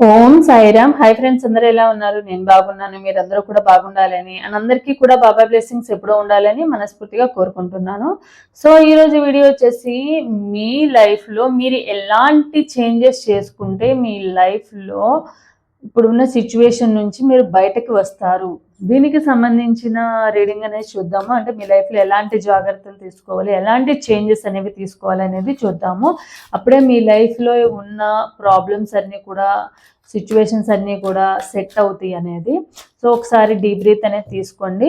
ఓం Sairam. Hi friends అందరూ ఎలా ఉన్నారు? నేను బాగున్నాను మీరందరూ కూడా బాగుండాలని అండ్ అందరికీ కూడా బాబా బ్లెస్సింగ్స్ ఎప్పుడూ ఉండాలని మనస్ఫూర్తిగా కోరుకుంటున్నాను. సో ఈరోజు వీడియో వచ్చేసి మీ లైఫ్లో మీరు ఎలాంటి చేంజెస్ చేసుకుంటే మీ లైఫ్లో ఇప్పుడున్న సిచ్యువేషన్ నుంచి మీరు బయటకు వస్తారు. దీనికి సంబంధించిన రీడింగ్ అనేది చూద్దాము. అంటే మీ లైఫ్లో ఎలాంటి జాగ్రత్తలు తీసుకోవాలి? ఎలాంటి చేంజెస్ అనేవి తీసుకోవాలి అనేది చూద్దాము. అప్పుడే మీ లైఫ్లో ఉన్న ప్రాబ్లమ్స్ అన్నీ కూడా సిచ్యువేషన్స్ అన్నీ కూడా సెట్ అవుతాయి అనేది. సో ఒకసారి డీప్ బ్రీత్ అనేది తీసుకోండి.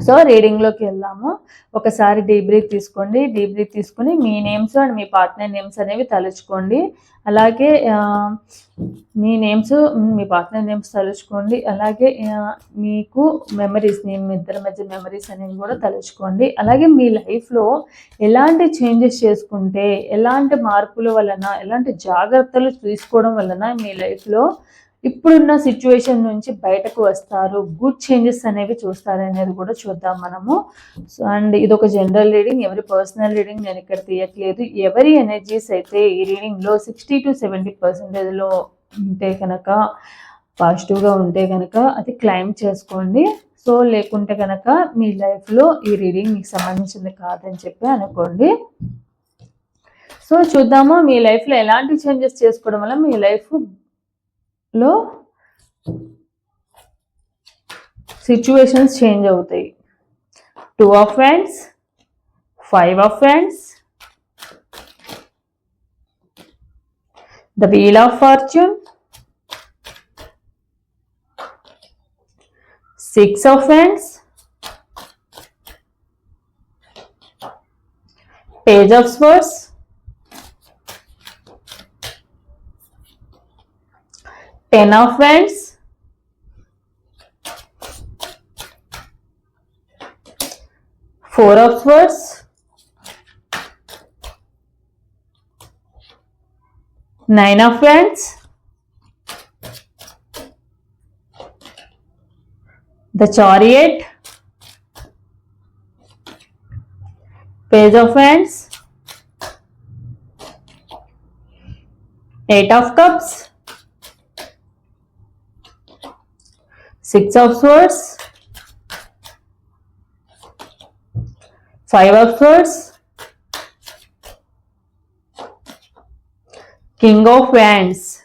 సో రీడింగ్లోకి వెళ్దాము. ఒకసారి డీబ్రీత్ తీసుకోండి. డీబ్రీత్ తీసుకుని మీ నేమ్స్ అండ్ మీ పార్ట్నర్ నేమ్స్ అనేవి తలుచుకోండి. అలాగే మీ నేమ్స్ మీ పార్ట్నర్ నేమ్స్ తలుచుకోండి. అలాగే మీకు మెమరీస్ మీ ఇద్దరి మధ్య మెమరీస్ అనేవి కూడా తలుచుకోండి. అలాగే మీ లైఫ్లో ఎలాంటి చేంజెస్ చేసుకుంటే ఎలాంటి మార్పుల వలన ఎలాంటి జాగ్రత్తలు తీసుకోవడం వలన మీ లైఫ్లో ఇప్పుడున్న సిచ్యువేషన్ నుంచి బయటకు వస్తారు. గుడ్ చేంజెస్ అనేవి చూస్తారు అనేది కూడా చూద్దాం మనము. సో అండ్ ఇది ఒక జనరల్ రీడింగ్ ఎవరి పర్సనల్ రీడింగ్ నేను ఇక్కడ తీయట్లేదు. ఎవరి ఎనర్జీస్ అయితే ఈ రీడింగ్లో సిక్స్టీ టు సెవెంటీ పర్సెంటేజ్లో ఉంటే కనుక పాజిటివ్గా ఉంటే కనుక అది క్లైమ్ చేసుకోండి. సో లేకుంటే కనుక మీ లైఫ్లో ఈ రీడింగ్ మీకు సంబంధించింది కాదని చెప్పి అనుకోండి. సో చూద్దాము మీ లైఫ్లో ఎలాంటి చేంజెస్ చేసుకోవడం వల్ల మీ లైఫ్ లో సిచ్యువేషన్స్ చేంజ్ అవుతాయి two of friends five of friends the wheel of fortune six of friends page of swords ten of wands. Four of swords. Nine of wands. The chariot. Page of wands. Eight of cups six of swords, five of swords, king of wands,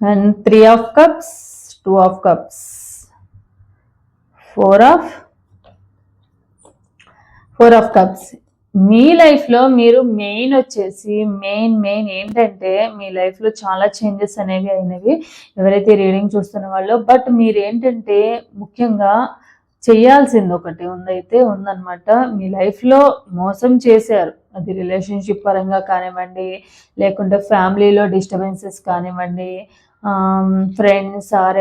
and three of cups, two of cups, four of four of cups. మీ లైఫ్లో మీరు main వచ్చేసి main main ఏంటంటే మీ లైఫ్లో చాలా changes అనేవి అయినవి. ఎవరైతే రీడింగ్ చూస్తున్న వాళ్ళు బట్ మీరేంటంటే ముఖ్యంగా చేయాల్సింది ఒకటి ఉందైతే ఉందన్నమాట. మీ లైఫ్లో మోసం చేశారు. అది రిలేషన్షిప్ పరంగా కానివ్వండి లేకుంటే ఫ్యామిలీలో డిస్టర్బెన్సెస్ కానివ్వండి ఫ్రెండ్స్ ఆర్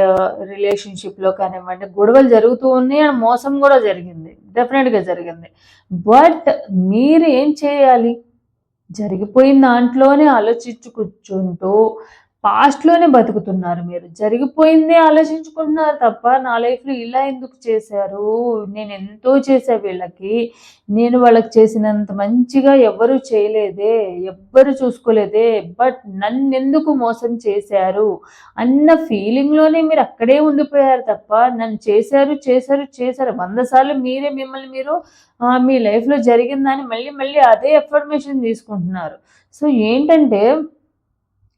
రిలేషన్షిప్లో కానివ్వండి గొడవలు జరుగుతూ ఉన్నాయి అండ్ మోసం కూడా జరిగింది. డెఫినెట్గా జరిగింది. బట్ మీరు ఏం చేయాలి? జరిగిపోయిన దాంట్లోనే ఆలోచించు కూర్చుంటూ పాస్ట్లోనే బతుకుతున్నారు మీరు. జరిగిపోయిందే ఆలోచించుకుంటున్నారు తప్ప నా లైఫ్లో ఇలా ఎందుకు చేశారు? నేను ఎంతో చేశా వీళ్ళకి. నేను వాళ్ళకి చేసినంత మంచిగా ఎవ్వరూ చేయలేదే ఎవ్వరు చూసుకోలేదే బట్ నన్ను ఎందుకు మోసం చేశారు? అన్న ఫీలింగ్లోనే మీరు అక్కడే ఉండిపోయారు తప్ప నన్ను చేశారు చేశారు చేశారు. వంద సార్లు మీరే మిమ్మల్ని మీరు మీ లైఫ్లో జరిగిందని మళ్ళీ మళ్ళీ అదే ఎఫర్మేషన్ తీసుకుంటున్నారు. సో ఏంటంటే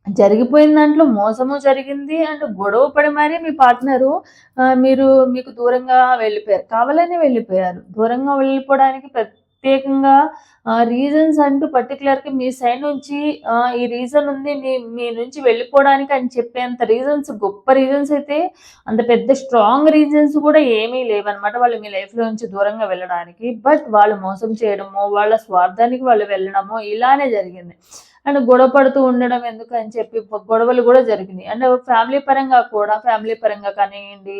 జరిగిపోయిన దాంట్లో మోసము జరిగింది అండ్ గొడవ పడి మరీ మీ పార్ట్నరు మీరు మీకు దూరంగా వెళ్ళిపోయారు. కావాలని వెళ్ళిపోయారు. దూరంగా వెళ్ళిపోవడానికి ప్రత్యేకంగా రీజన్స్ అంటూ పర్టికులర్గా మీ సైడ్ నుంచి ఈ రీజన్ ఉంది మీ మీ నుంచి వెళ్ళిపోవడానికి అని చెప్పేంత రీజన్స్ గొప్ప రీజన్స్ అయితే అంత పెద్ద స్ట్రాంగ్ రీజన్స్ కూడా ఏమీ లేవన్నమాట వాళ్ళు మీ లైఫ్లో నుంచి దూరంగా వెళ్ళడానికి. బట్ వాళ్ళు మోసం చేయడమో వాళ్ళ స్వార్థానికి వాళ్ళు వెళ్ళడమో ఇలానే జరిగింది. అండ్ గొడవ పడుతూ ఉండడం ఎందుకు అని చెప్పి గొడవలు కూడా జరిగినాయి. అండ్ ఫ్యామిలీ పరంగా కూడా ఫ్యామిలీ పరంగా కానివ్వండి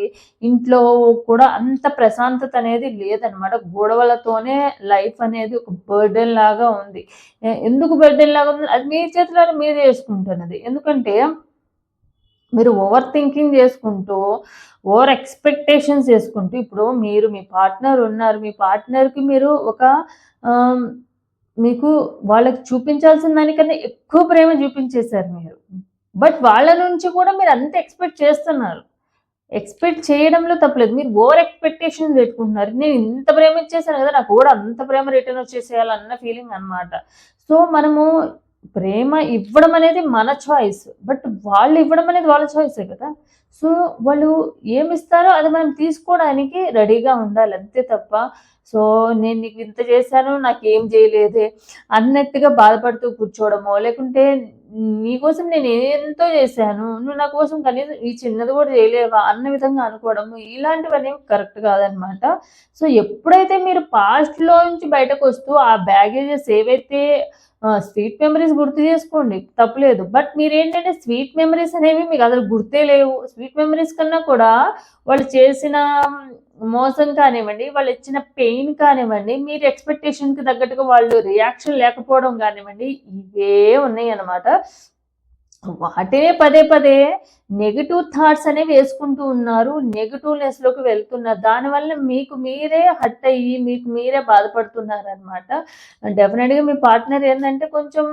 ఇంట్లో కూడా అంత ప్రశాంతత అనేది లేదనమాట. గొడవలతోనే లైఫ్ అనేది ఒక బర్డెన్ లాగా ఉంది. ఎందుకు బర్డెన్ లాగా ఉంది? అది మీ చేతిలో మీరు చేసుకుంటున్నది. ఎందుకంటే మీరు ఓవర్ థింకింగ్ చేసుకుంటూ ఓవర్ ఎక్స్పెక్టేషన్స్ చేసుకుంటూ ఇప్పుడు మీరు మీ పార్ట్నర్ ఉన్నారు. మీ పార్ట్నర్కి మీరు ఒక మీకు వాళ్ళకి చూపించాల్సిన దానికన్నా ఎక్కువ ప్రేమ చూపించేశారు మీరు. బట్ వాళ్ళ నుంచి కూడా మీరు అంత ఎక్స్పెక్ట్ చేస్తున్నారు. ఎక్స్పెక్ట్ చేయడంలో తప్పలేదు. మీరు ఓవర్ ఎక్స్పెక్టేషన్ పెట్టుకుంటున్నారు. నేను ఇంత ప్రేమ ఇచ్చేసాను కదా నాకు కూడా అంత ప్రేమ రిటర్న్ వచ్చేసేయాలన్న ఫీలింగ్ అన్నమాట. సో మనము ప్రేమ ఇవ్వడం అనేది మన చాయిస్ బట్ వాళ్ళు ఇవ్వడం అనేది వాళ్ళ చాయిసే కదా. సో వాళ్ళు ఏమి ఇస్తారో అది మనం తీసుకోవడానికి రెడీగా ఉండాలి. అంతే తప్ప సో నేను నీకు ఇంత చేశాను నాకు ఏం చేయలేదే అన్నట్టుగా బాధపడుతూ కూర్చోవడమో లేకుంటే నీకోసం నేను ఎంతో చేశాను నువ్వు నా కోసం కనీసం ఈ చిన్నది కూడా చేయలేవా అన్న విధంగా అనుకోవడము ఇలాంటివన్నీ కరెక్ట్ కాదనమాట. సో ఎప్పుడైతే మీరు పాస్ట్లో నుంచి బయటకు వస్తూ ఆ బ్యాగేజెస్ ఏవైతే స్వీట్ మెమరీస్ గుర్తు చేసుకోండి తప్పులేదు. బట్ మీరు ఏంటంటే స్వీట్ మెమరీస్ అనేవి మీకు అసలు గుర్తే లేవు. స్వీట్ మెమరీస్ కన్నా కూడా వాళ్ళు చేసిన మోసం కానివ్వండి వాళ్ళు ఇచ్చిన పెయిన్ కానివ్వండి మీరు ఎక్స్పెక్టేషన్కి తగ్గట్టుగా వాళ్ళు రియాక్షన్ లేకపోవడం కానివ్వండి ఇవే ఉన్నాయి అన్నమాట వాటినే పదే పదే నెగిటివ్ థాట్స్ అనేవి వేసుకుంటూ ఉన్నారు నెగిటివ్నెస్లోకి వెళ్తున్నారు. దానివల్ల మీకు మీరే హట్ అయ్యి మీకు మీరే బాధపడుతున్నారు అనమాట డెఫినెట్గా మీ పార్ట్నర్ ఏంటంటే కొంచెం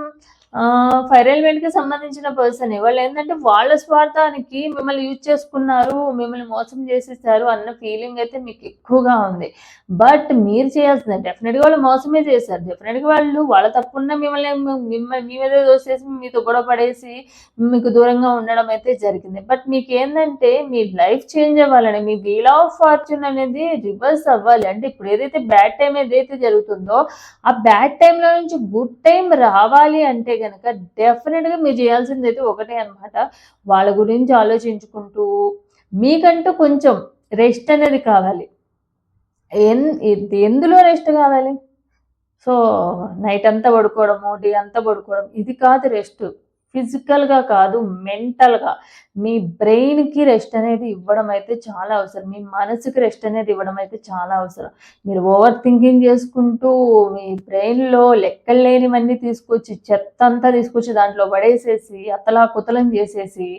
ఫైర్ ఎలిమెంట్కి సంబంధించిన పర్సన్ వాళ్ళు ఏంటంటే వాళ్ళ స్వార్థానికి మిమ్మల్ని యూజ్ చేసుకున్నారు మిమ్మల్ని మోసం చేసేసారు అన్న ఫీలింగ్ అయితే మీకు ఎక్కువగా ఉంది. బట్ మీరు చేయాల్సింది. డెఫినెట్గా వాళ్ళు మోసమే చేశారు. డెఫినెట్గా వాళ్ళు వాళ్ళ తప్పున్న మిమ్మల్ని మిమ్మల్ని మీ మీద దోసేసి మీతో గొడవ పడేసి మీకు దూరంగా ఉండడం అయితే జరిగింది. బట్ మీకు ఏంటంటే మీ లైఫ్ చేంజ్ అవ్వాలని మీ వీల్ ఆఫ్ ఫార్చ్యూన్ అనేది రివర్స్ అవ్వాలి. అంటే ఇప్పుడు ఏదైతే బ్యాడ్ టైం ఏదైతే జరుగుతుందో ఆ బ్యాడ్ టైంలో నుంచి గుడ్ టైం రావాలి అంటే కనుక డెఫినెట్గా మీరు చేయాల్సింది అయితే ఒకటే అనమాట వాళ్ళ గురించి ఆలోచించుకుంటూ మీకంటూ కొంచెం రెస్ట్ అనేది కావాలి. ఎన్ ఇది ఎందులో రెస్ట్ కావాలి? సో నైట్ అంతా పడుకోవడము డే అంతా పడుకోవడం ఇది కాదు రెస్ట్ ఫిజికల్గా కాదు మెంటల్గా మీ బ్రెయిన్కి రెస్ట్ అనేది ఇవ్వడం అయితే చాలా అవసరం. మీ మనసుకి రెస్ట్ అనేది ఇవ్వడం అయితే చాలా అవసరం. మీరు ఓవర్ థింకింగ్ చేసుకుంటూ మీ బ్రెయిన్లో లెక్కలు లేనివన్నీ తీసుకొచ్చి చెత్త అంతా తీసుకొచ్చి దాంట్లో పడేసేసి అతలా కుతలం చేసేసి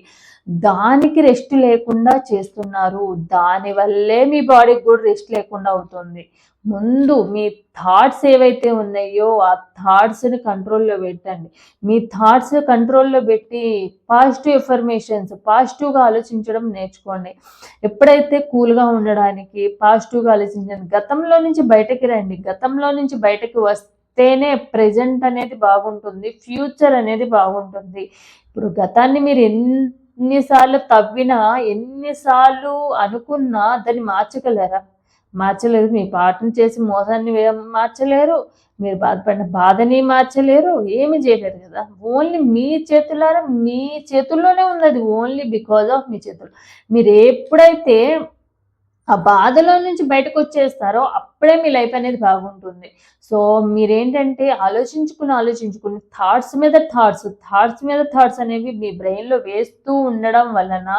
దానికి రెస్ట్ లేకుండా చేస్తున్నారు. దానివల్లే మీ బాడీకి కూడా రెస్ట్ లేకుండా అవుతుంది ముందు మీ థాట్స్ ఏవైతే ఉన్నాయో ఆ థాట్స్ని కంట్రోల్లో పెట్టండి. మీ థాట్స్ కంట్రోల్లో పెట్టి పాజిటివ్ ఇన్ఫర్మేషన్స్ పాజిటివ్గా ఆలోచించడం నేర్చుకోండి. ఎప్పుడైతే కూల్గా ఉండడానికి పాజిటివ్గా ఆలోచించండి గతంలో నుంచి బయటకి రండి. గతంలో నుంచి బయటకి వస్తేనే ప్రజెంట్ అనేది బాగుంటుంది. ఫ్యూచర్ అనేది బాగుంటుంది. ఇప్పుడు గతాన్ని మీరు ఎన్నిసార్లు తవ్వినా ఎన్నిసార్లు అనుకున్నా దాన్ని మార్చగలరా? మార్చలేదు. మీ పాటను చేసి మోసాన్ని మార్చలేరు. మీరు బాధపడిన బాధని మార్చలేరు. ఏమి చేయలేరు కదా. ఓన్లీ మీ చేతులారా మీ చేతుల్లోనే ఉన్నది. ఓన్లీ బికాజ్ ఆఫ్ మీ చేతులు. మీరు ఎప్పుడైతే ఆ బాధలో నుంచి బయటకు వచ్చేస్తారో అప్పుడే మీ లైఫ్ అనేది బాగుంటుంది. సో మీరేంటంటే ఆలోచించుకుని ఆలోచించుకుని థాట్స్ మీద థాట్స్ థాట్స్ మీద థాట్స్ అనేవి మీ బ్రెయిన్లో వేస్తూ ఉండడం వలన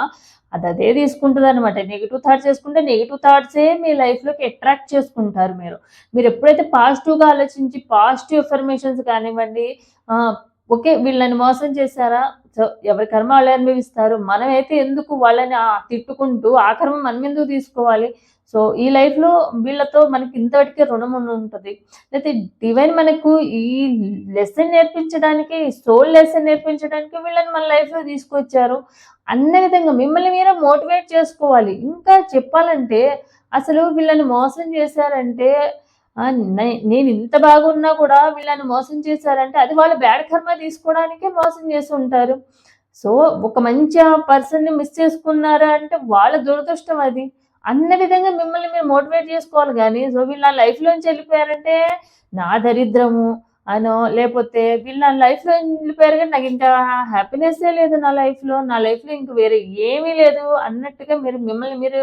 అది అదే తీసుకుంటుంది అనమాట నెగిటివ్ థాట్స్ చేసుకుంటే నెగిటివ్ థాట్సే మీ లైఫ్లోకి అట్రాక్ట్ చేసుకుంటారు మీరు. మీరు ఎప్పుడైతే పాజిటివ్గా ఆలోచించి పాజిటివ్ ఇన్ఫర్మేషన్స్ కానివ్వండి ఓకే వీళ్ళని మోసం చేశారా? సో ఎవరి కర్మ వాళ్ళే అనుభవిస్తారు. మనమైతే ఎందుకు వాళ్ళని తిట్టుకుంటూ ఆ కర్మ మనం ఎందుకు తీసుకోవాలి? సో ఈ లైఫ్లో వీళ్ళతో మనకి ఇంతవరకే రుణం ఉండి ఉంటుంది. అయితే డివైన్ మనకు ఈ లెసన్ నేర్పించడానికి సోల్ లెసన్ నేర్పించడానికి వీళ్ళని మన లైఫ్లో తీసుకొచ్చారు. అన్న విధంగా మిమ్మల్ని మీరే మోటివేట్ చేసుకోవాలి. ఇంకా చెప్పాలంటే అసలు వీళ్ళని మోసం చేశారంటే నేను ఇంత బాగున్నా కూడా వీళ్ళని మోసం చేశారంటే అది వాళ్ళు బ్యాడ్ కర్మ తీసుకోవడానికే మోసం చేసి ఉంటారు. సో ఒక మంచి పర్సన్ని మిస్ చేసుకున్నారా అంటే వాళ్ళ దురదృష్టం అది. అన్న విధంగా మిమ్మల్ని మీరు మోటివేట్ చేసుకోవాలి కానీ సో వీళ్ళు నా లైఫ్లోంచి వెళ్ళిపోయారంటే నా దరిద్రము అనో లేకపోతే వీళ్ళు నా లైఫ్లో వెళ్ళిపోయారు కానీ నాకు ఇంకా హ్యాపీనెస్సే లేదు నా లైఫ్లో. నా లైఫ్లో ఇంక వేరే ఏమీ లేదు అన్నట్టుగా మీరు మిమ్మల్ని మీరు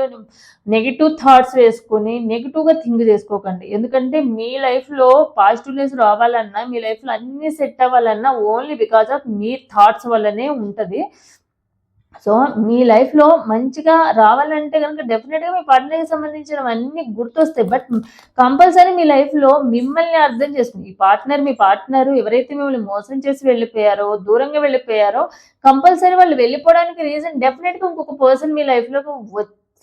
నెగిటివ్ థాట్స్ వేసుకొని నెగిటివ్గా థింక్ చేసుకోకండి. ఎందుకంటే మీ లైఫ్లో పాజిటివ్నెస్ రావాలన్నా మీ లైఫ్లో అన్నీ సెట్ అవ్వాలన్నా ఓన్లీ బికాజ్ ఆఫ్ మీ థాట్స్ వల్లనే ఉంటుంది. సో మీ లైఫ్లో మంచిగా రావాలంటే కనుక డెఫినెట్గా మీ పార్ట్నర్కి సంబంధించినవన్నీ గుర్తొస్తాయి. బట్ కంపల్సరీ మీ లైఫ్లో మిమ్మల్ని అర్థం చేసుకుని ఈ పార్ట్నర్ మీ పార్ట్నర్ ఎవరైతే మిమ్మల్ని మోసం చేసి వెళ్ళిపోయారో దూరంగా వెళ్ళిపోయారో కంపల్సరీ వాళ్ళు వెళ్ళిపోవడానికి రీజన్ డెఫినెట్గా ఇంకొక పర్సన్ మీ లైఫ్లోకి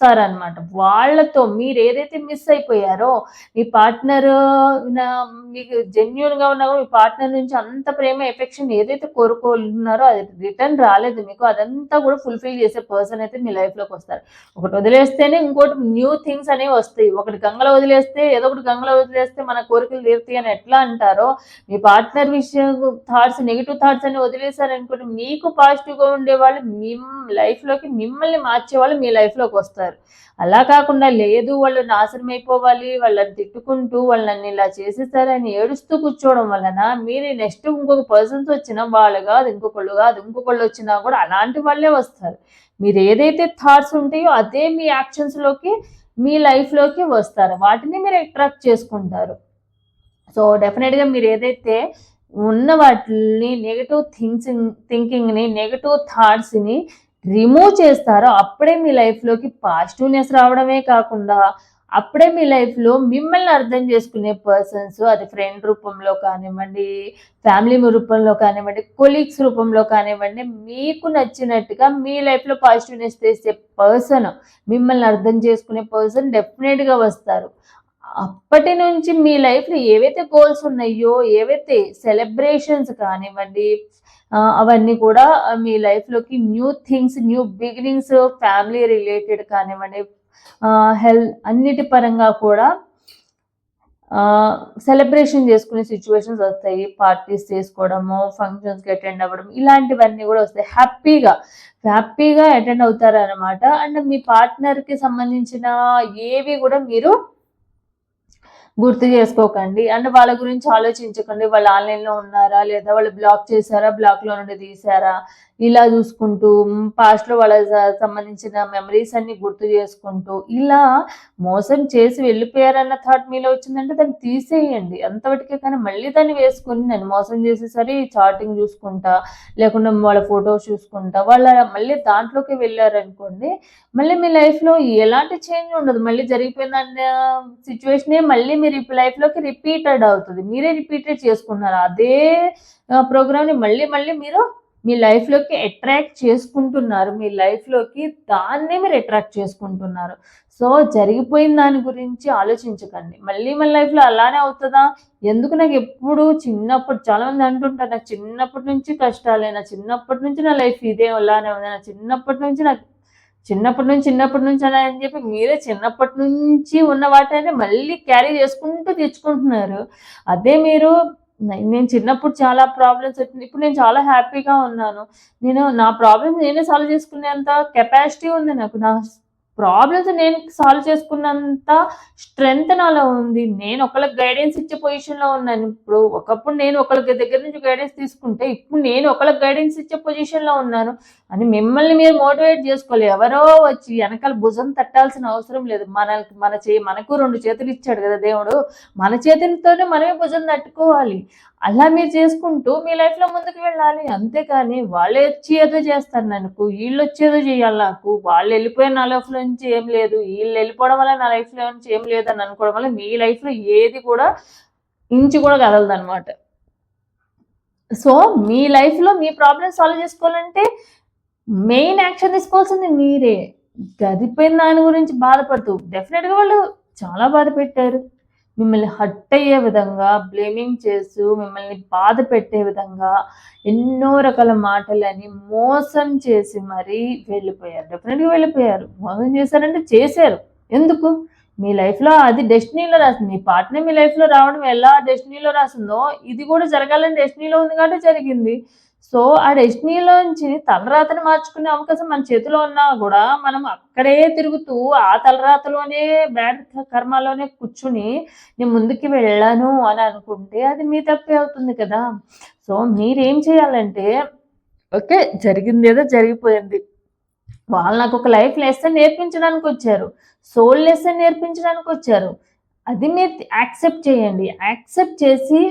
అనమాట వాళ్ళతో మీరు ఏదైతే మిస్ అయిపోయారో మీ పార్ట్నర్ మీకు జెన్యున్గా ఉన్నా మీ పార్ట్నర్ నుంచి అంత ప్రేమ ఎఫెక్షన్ ఏదైతే కోరుకుంటున్నారో అది రిటర్న్ రాలేదు మీకు. అదంతా కూడా ఫుల్ఫిల్ చేసే పర్సన్ అయితే మీ లైఫ్లోకి వస్తారు. ఒకటి వదిలేస్తేనే ఇంకోటి న్యూ థింగ్స్ అనేవి వస్తాయి. ఒకటి గంగలో వదిలేస్తే ఏదో ఒకటి గంగలో వదిలేస్తే మన కోరికలు తీరుతాయి అని ఎట్లా అంటారో మీ పార్ట్నర్ విషయం థాట్స్ నెగిటివ్ థాట్స్ అని వదిలేశారనుకోండి మీకు పాజిటివ్గా ఉండేవాళ్ళు మిమ్ లైఫ్లోకి మిమ్మల్ని మార్చేవాళ్ళు మీ మీ లైఫ్లోకి వస్తారు. అలా కాకుండా లేదు వాళ్ళు నాశనం అయిపోవాలి వాళ్ళని తిట్టుకుంటూ వాళ్ళని ఇలా చేసేసారని ఏడుస్తూ కూర్చోవడం వలన మీరు నెక్స్ట్ ఇంకొక పర్సన్స్ వచ్చినా వాళ్ళు కాదు ఇంకొకళ్ళు కాదు ఇంకొకళ్ళు వచ్చినా కూడా అలాంటి వాళ్ళే వస్తారు. మీరు ఏదైతే థాట్స్ ఉంటాయో అదే మీ యాక్షన్స్లోకి మీ లైఫ్లోకి వస్తారు. వాటిని మీరు అట్రాక్ట్ చేసుకుంటారు. సో డెఫినెట్గా మీరు ఏదైతే ఉన్న వాటిని నెగటివ్ థింగ్స్ థింకింగ్ని నెగటివ్ థాట్స్ని రిమూవ్ చేస్తారో అప్పుడే మీ లైఫ్లోకి పాజిటివ్నెస్ రావడమే కాకుండా అప్పుడే మీ లైఫ్లో మిమ్మల్ని అర్థం చేసుకునే పర్సన్స్ అది ఫ్రెండ్ రూపంలో కానివ్వండి ఫ్యామిలీ రూపంలో కానివ్వండి కొలీగ్స్ రూపంలో కానివ్వండి మీకు నచ్చినట్టుగా మీ లైఫ్లో పాజిటివ్నెస్ తెచ్చే పర్సన్ మిమ్మల్ని అర్థం చేసుకునే పర్సన్ డెఫినెట్గా వస్తారు. అప్పటి నుంచి మీ లైఫ్లో ఏవైతే గోల్స్ ఉన్నాయో ఏవైతే సెలబ్రేషన్స్ కానివ్వండి అవన్నీ కూడా మీ లైఫ్లోకి new things new beginnings family related కానివ్వండి హెల్త్ అన్నిటి పరంగా కూడా సెలబ్రేషన్ చేసుకునే సిచ్యువేషన్స్ వస్తాయి. పార్టీస్ చేసుకోవడము ఫంక్షన్స్కి అటెండ్ అవ్వడం ఇలాంటివన్నీ కూడా వస్తాయి. హ్యాపీగా హ్యాపీగా అటెండ్ అవుతారనమాట అండ్ మీ పార్ట్నర్కి సంబంధించిన ఏవి కూడా మీరు గుర్తు చేసుకోకండి. అండ్ వాళ్ళ గురించి ఆలోచించకండి. వాళ్ళు ఆన్లైన్లో ఉన్నారా? లేదా వాళ్ళు బ్లాక్ చేశారా? బ్లాక్లో నుండి తీసారా ఇలా చూసుకుంటూ పాస్ట్లో వాళ్ళ సంబంధించిన మెమరీస్ అన్ని గుర్తు చేసుకుంటూ ఇలా మోసం చేసి వెళ్ళిపోయారన్న థాట్ మీలో వచ్చిందంటే దాన్ని తీసేయండి. అంతవరకే కానీ మళ్ళీ దాన్ని వేసుకుని నేను మోసం చేసేసరి చాటింగ్ చూసుకుంటా లేకుండా వాళ్ళ ఫొటోస్ చూసుకుంటా వాళ్ళ మళ్ళీ దాంట్లోకి వెళ్ళారనుకోండి మళ్ళీ మీ లైఫ్లో ఎలాంటి చేంజ్ ఉండదు. మళ్ళీ జరిగిపోయిన సిచ్యువేషనే మళ్ళీ మీరు లైఫ్లోకి రిపీటెడ్ అవుతుంది. మీరే రిపీటెడ్ చేసుకున్నారు. అదే ప్రోగ్రామ్ని మళ్ళీ మళ్ళీ మీరు మీ లైఫ్లోకి అట్రాక్ట్ చేసుకుంటున్నారు. మీ లైఫ్లోకి దాన్నే మీరు అట్రాక్ట్ చేసుకుంటున్నారు. సో జరిగిపోయిన దాని గురించి ఆలోచించకండి. మళ్ళీ మన లైఫ్లో అలానే అవుతుందా? ఎందుకు నాకు ఎప్పుడు చిన్నప్పుడు చాలామంది అంటుంటారు నాకు చిన్నప్పటి నుంచి కష్టాలే నా చిన్నప్పటి నుంచి నా లైఫ్ ఇదే అలానే ఉంది నా చిన్నప్పటి నుంచి నాకు చిన్నప్పటి నుంచి చిన్నప్పటి నుంచి అలా అని చెప్పి మీరే చిన్నప్పటి నుంచి ఉన్న వాటిని మళ్ళీ క్యారీ చేసుకుంటూ తెచ్చుకుంటున్నారు అదే మీరు నేను చిన్నప్పుడు చాలా ప్రాబ్లమ్స్ వచ్చింది. ఇప్పుడు నేను చాలా హ్యాపీగా ఉన్నాను. నేను నా ప్రాబ్లమ్స్ నేనే సాల్వ్ చేసుకునేంత కెపాసిటీ ఉంది నాకు. నా ప్రాబ్లమ్స్ నేను సాల్వ్ చేసుకున్నంత స్ట్రెంగ్త్ నాలో ఉంది. నేను ఒకళ్ళకి గైడెన్స్ ఇచ్చే పొజిషన్లో ఉన్నాను. ఇప్పుడు ఒకప్పుడు నేను ఒకళ్ళకి దగ్గర నుంచి గైడెన్స్ తీసుకుంటే ఇప్పుడు నేను ఒకళ్ళకి గైడెన్స్ ఇచ్చే పొజిషన్లో ఉన్నాను. అని మిమ్మల్ని మీరు మోటివేట్ చేసుకోవాలి. ఎవరో వచ్చి వెనకాల భుజం తట్టాల్సిన అవసరం లేదు. మన మన చే మనకు రెండు చేతులు ఇచ్చాడు కదా దేవుడు. మన చేతులతోనే మనమే భుజం తట్టుకోవాలి. అలా మీరు చేసుకుంటూ మీ లైఫ్లో ముందుకు వెళ్ళాలి. అంతేకాని వాళ్ళు వచ్చి ఏదో చేస్తారు నాకు వీళ్ళు వచ్చేదో చేయాలి నాకు. వాళ్ళు వెళ్ళిపోయిన నా లైఫ్లో నుంచి ఏం లేదు. వీళ్ళు వెళ్ళిపోవడం వల్ల నా లైఫ్లో నుంచి ఏం లేదు అని అనుకోవడం వల్ల మీ లైఫ్లో ఏది కూడా ఇంచి కూడా కదలదు అనమాట సో మీ లైఫ్లో మీ ప్రాబ్లమ్ సాల్వ్ చేసుకోవాలంటే మెయిన్ యాక్షన్ తీసుకోవాల్సింది మీరే. గదిపోయిన దాని గురించి బాధపడుతూ డెఫినెట్గా వాళ్ళు చాలా బాధ పెట్టారు. మిమ్మల్ని హట్ అయ్యే విధంగా బ్లేమింగ్ చేస్తూ మిమ్మల్ని బాధ పెట్టే విధంగా ఎన్నో రకాల మాటలని మోసం చేసి మరీ వెళ్ళిపోయారు. డెఫినెట్గా వెళ్ళిపోయారు. మోసం చేశారంటే చేశారు. ఎందుకు? మీ లైఫ్లో అది డెస్టినీలో రాసింది. మీ పార్ట్నర్ మీ లైఫ్లో రావడం ఎలా డెస్టినీలో రాసిందో ఇది కూడా జరగాలని డెస్టినీలో ఉంది కాబట్టి జరిగింది. సో ఆ డెస్టినీలోంచి తలరాతని మార్చుకునే అవకాశం మన చేతిలో ఉన్నా కూడా మనం అక్కడే తిరుగుతూ ఆ తలరాతలోనే బ్యాడ్ కర్మలోనే కూర్చుని నేను ముందుకి వెళ్ళాను అని అనుకుంటే అది మీ తప్పే అవుతుంది కదా. సో మీరేం చేయాలంటే ఓకే జరిగింది ఏదో జరిగిపోయింది. వాళ్ళు నాకు ఒక లైఫ్ లెసన్ నేర్పించడానికి వచ్చారు. సోల్ లెసన్ నేర్పించడానికి వచ్చారు. అది మీరు యాక్సెప్ట్ చేయండి. యాక్సెప్ట్ చేసి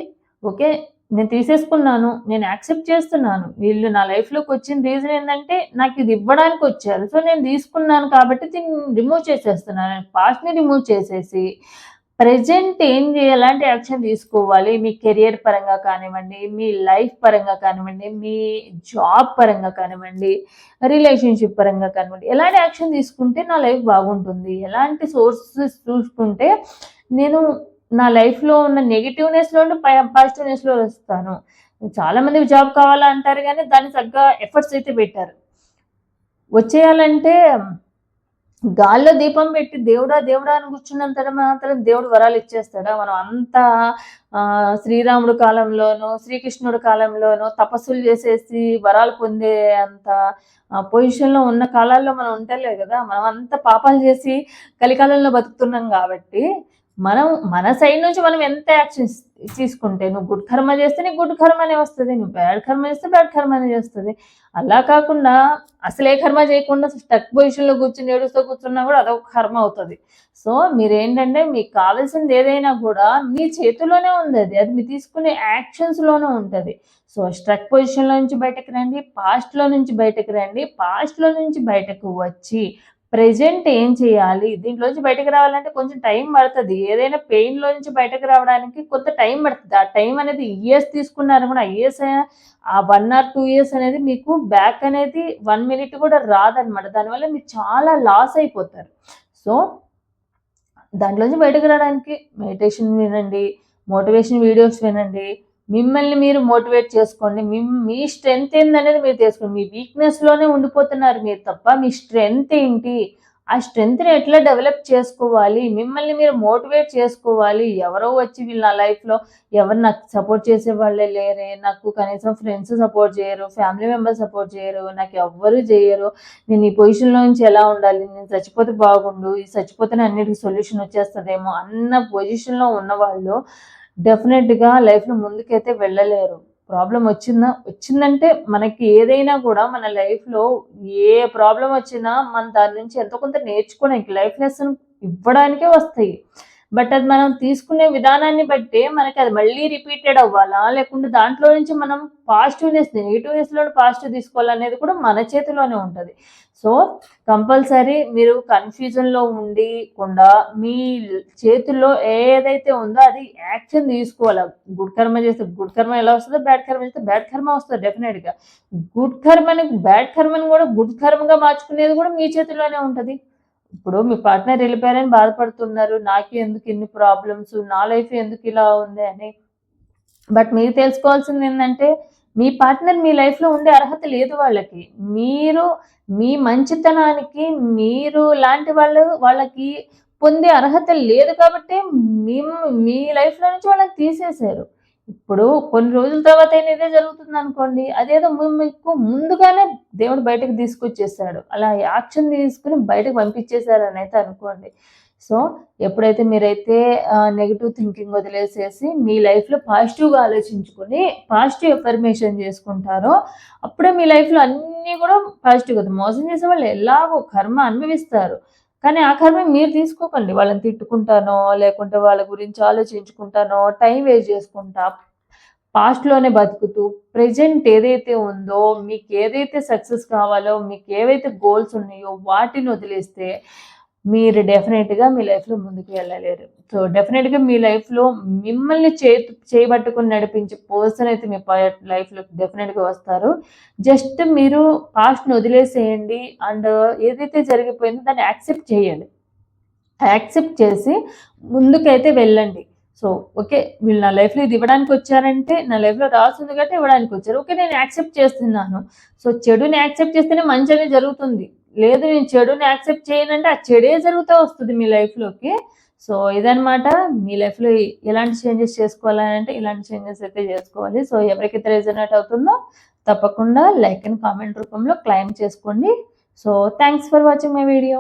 ఓకే నేను తీసేసుకున్నాను నేను యాక్సెప్ట్ చేస్తున్నాను. వీళ్ళు నా లైఫ్లోకి వచ్చిన రీజన్ ఏంటంటే నాకు ఇది ఇవ్వడానికి వచ్చారు. సో నేను తీసుకున్నాను కాబట్టి దీన్ని రిమూవ్ చేసేస్తున్నాను. పాస్ట్ని రిమూవ్ చేసేసి ప్రజెంట్ ఏం ఎలాంటి యాక్షన్ తీసుకోవాలి? మీ కెరియర్ పరంగా కానివ్వండి మీ లైఫ్ పరంగా కానివ్వండి మీ జాబ్ పరంగా కానివ్వండి రిలేషన్షిప్ పరంగా కానివ్వండి ఎలాంటి యాక్షన్ తీసుకుంటే నా లైఫ్ బాగుంటుంది? ఎలాంటి సోర్సెస్ చూసుకుంటే నేను నా లైఫ్లో ఉన్న నెగిటివ్నెస్లో పాజిటివ్నెస్లో వస్తాను. చాలా మంది జాబ్ కావాలంటారు కానీ దాన్ని తగ్గ ఎఫర్ట్స్ అయితే పెట్టారు. వచ్చేయాలంటే గాల్లో దీపం పెట్టి దేవుడా దేవుడా అని కూర్చున్నంత మాత్రం దేవుడు వరాలు ఇచ్చేస్తాడా. మనం అంతా శ్రీరాముడు కాలంలోనూ శ్రీకృష్ణుడు కాలంలోనూ తపస్సులు చేసేసి వరాలు పొందే అంత పొజిషన్లో ఉన్న కాలాల్లో మనం ఉండలేదు కదా. మనం అంత పాపాలు చేసి కలికాలంలో బతుకుతున్నాం కాబట్టి మనం మన సైడ్ నుంచి మనం ఎంత యాక్షన్స్ తీసుకుంటే నువ్వు గుడ్ కర్మ చేస్తే నీకు గుడ్ కర్మనే వస్తుంది నువ్వు బ్యాడ్ కర్మ చేస్తే బ్యాడ్ కర్మనే వస్తుంది అలా కాకుండా అసలే కర్మ చేయకుండా స్టక్ పొజిషన్లో కూర్చుని ఏడుస్తూ కూర్చున్నా కూడా అదొక కర్మ అవుతుంది. సో మీరేంటంటే మీకు కావాల్సింది ఏదైనా కూడా మీ చేతిలోనే ఉంది అది. అది మీరు తీసుకునే యాక్షన్స్లోనే ఉంటుంది. సో స్ట్రక్ పొజిషన్లో నుంచి బయటకు రండి పాస్ట్లో నుంచి బయటకు రండి పాస్ట్లో నుంచి బయటకు వచ్చి ప్రెజెంట్ ఏం చేయాలి? దీంట్లోంచి బయటకు రావాలంటే కొంచెం టైం పడుతుంది. ఏదైనా పెయిన్లో నుంచి బయటకు రావడానికి కొంత టైం పడుతుంది. ఆ టైం అనేది ఇయర్స్ తీసుకున్నారు కూడా ఇయర్స్ ఆ వన్ ఆర్ టూ ఇయర్స్ అనేది మీకు బ్యాక్ అనేది వన్ మినిట్ కూడా రాదనమాట దానివల్ల మీరు చాలా లాస్ అయిపోతారు. సో దాంట్లోంచి బయటకు రావడానికి మెడిటేషన్ వినండి మోటివేషన్ వీడియోస్ వినండి మిమ్మల్ని మీరు మోటివేట్ చేసుకోండి. మీ మీ స్ట్రెంగ్త్ ఏందనేది మీరు తెలుసుకోండి. మీ వీక్నెస్లోనే ఉండిపోతున్నారు మీరు తప్ప మీ స్ట్రెంగ్త్ ఏంటి? ఆ స్ట్రెంగ్త్ని ఎట్లా డెవలప్ చేసుకోవాలి? మిమ్మల్ని మీరు మోటివేట్ చేసుకోవాలి. ఎవరో వచ్చి వీళ్ళు నా లైఫ్లో ఎవరు నాకు సపోర్ట్ చేసే వాళ్ళే లేరే. నాకు కనీసం ఫ్రెండ్స్ సపోర్ట్ చేయరు. ఫ్యామిలీ మెంబర్స్ సపోర్ట్ చేయరు. నాకు ఎవ్వరు చేయరు. నేను ఈ పొజిషన్లో నుంచి ఎలా ఉండాలి? నేను చచ్చిపోతే బాగుండు. ఈ చచ్చిపోతేనే అన్నిటికీ సొల్యూషన్ వచ్చేస్తుందేమో అన్న పొజిషన్లో ఉన్నవాళ్ళు డెఫినెట్గా లైఫ్లో ముందుకైతే వెళ్ళలేరు. ప్రాబ్లం వచ్చిందా? వచ్చిందంటే మనకి ఏదైనా కూడా మన లైఫ్లో ఏ ప్రాబ్లం వచ్చినా మన దాని నుంచి ఎంతో కొంత నేర్చుకోవడానికి లైఫ్ లెసన్ ఇవ్వడానికే వస్తాయి. బట్ అది మనం తీసుకునే విధానాన్ని బట్టి మనకి అది మళ్ళీ రిపీటెడ్ అవ్వాలా? లేకుంటే దాంట్లో నుంచి మనం పాజిటివ్నెస్ నెగిటివ్నెస్లో పాజిటివ్ తీసుకోవాలనేది కూడా మన చేతిలోనే ఉంటుంది. సో కంపల్సరీ మీరు కన్ఫ్యూజన్లో ఉండకుండా మీ చేతుల్లో ఏదైతే ఉందో అది యాక్షన్ తీసుకోవాలి? గుడ్ కర్మ చేస్తే గుడ్ కర్మ ఎలా వస్తుందో బ్యాడ్ కర్మ చేస్తే బ్యాడ్ కర్మ వస్తుంది డెఫినెట్గా. గుడ్ కర్మని బ్యాడ్ కర్మని కూడా గుడ్ కర్మగా మార్చుకునేది కూడా మీ చేతిలోనే ఉంటుంది. ఇప్పుడు మీ పార్ట్నర్ వెళ్ళిపోయారని బాధపడుతున్నారు. నాకు ఎందుకు ఇన్ని ప్రాబ్లమ్స్ నా లైఫ్ ఎందుకు ఇలా ఉంది అని. బట్ మీరు తెలుసుకోవాల్సింది ఏంటంటే మీ పార్ట్నర్ మీ లైఫ్లో ఉండే అర్హత లేదు వాళ్ళకి. మీరు మీ మంచితనానికి మీరు లాంటి వాళ్ళు వాళ్ళకి పొందే అర్హత లేదు కాబట్టి మేము మీ లైఫ్లో నుంచి వాళ్ళని తీసేశారు. ఇప్పుడు కొన్ని రోజుల తర్వాత అయినా ఇదే జరుగుతుంది అనుకోండి అదేదో మీకు ముందుగానే దేవుడు బయటకు తీసుకొచ్చేసాడు. అలా యాక్షన్ తీసుకుని బయటకు పంపించేశారు అని అయితే అనుకోండి. సో ఎప్పుడైతే మీరైతే నెగిటివ్ థింకింగ్ వదిలేసేసి మీ లైఫ్లో పాజిటివ్గా ఆలోచించుకొని పాజిటివ్ ఎఫర్మేషన్ చేసుకుంటారో అప్పుడే మీ లైఫ్లో అన్నీ కూడా పాజిటివ్ అవుతుంది మోసం చేసే వాళ్ళు ఎలాగో కర్మ అనుభవిస్తారు. కానీ ఆ కర్మ మీరు తీసుకోకండి. వాళ్ళని తిట్టుకుంటానో లేకుంటే వాళ్ళ గురించి ఆలోచించుకుంటానో టైం వేస్ట్ చేసుకుంటా పాస్ట్లోనే బతుకుతూ ప్రజెంట్ ఏదైతే ఉందో మీకు ఏదైతే సక్సెస్ కావాలో మీకు ఏవైతే గోల్స్ ఉన్నాయో వాటిని వదిలేస్తే మీరు డెఫినెట్గా మీ లైఫ్లో ముందుకు వెళ్ళలేరు. సో డెఫినెట్గా మీ లైఫ్లో మిమ్మల్ని చే చేయబట్టుకుని నడిపించే పర్సన్ అయితే మీ లైఫ్లో డెఫినెట్గా వస్తారు. జస్ట్ మీరు పాస్ట్ని వదిలేసేయండి అండ్ ఏదైతే జరిగిపోయిందో దాన్ని యాక్సెప్ట్ చేయండి. యాక్సెప్ట్ చేసి ముందుకైతే వెళ్ళండి. సో ఓకే వీళ్ళు నా లైఫ్లో ఇది ఇవ్వడానికి వచ్చారంటే నా లైఫ్లో రాసింది కాబట్టి ఇవ్వడానికి వచ్చారు. ఓకే నేను యాక్సెప్ట్ చేస్తున్నాను. సో చెడుని యాక్సెప్ట్ చేస్తేనే మంచి అనేది జరుగుతుంది. లేదు నేను చెడుని యాక్సెప్ట్ చేయనంటే ఆ చెడే జరుగుతూ వస్తుంది మీ లైఫ్లోకి. సో ఇదనమాట మీ లైఫ్లో ఎలాంటి చేంజెస్ చేసుకోవాలని అంటే ఇలాంటి చేంజెస్ అయితే చేసుకోవాలి. సో ఎవరికైతే రెజనేట్ అవుతుందో తప్పకుండా లైక్ అండ్ కామెంట్ రూపంలో క్లైమ్ చేసుకోండి. So thanks for watching my video.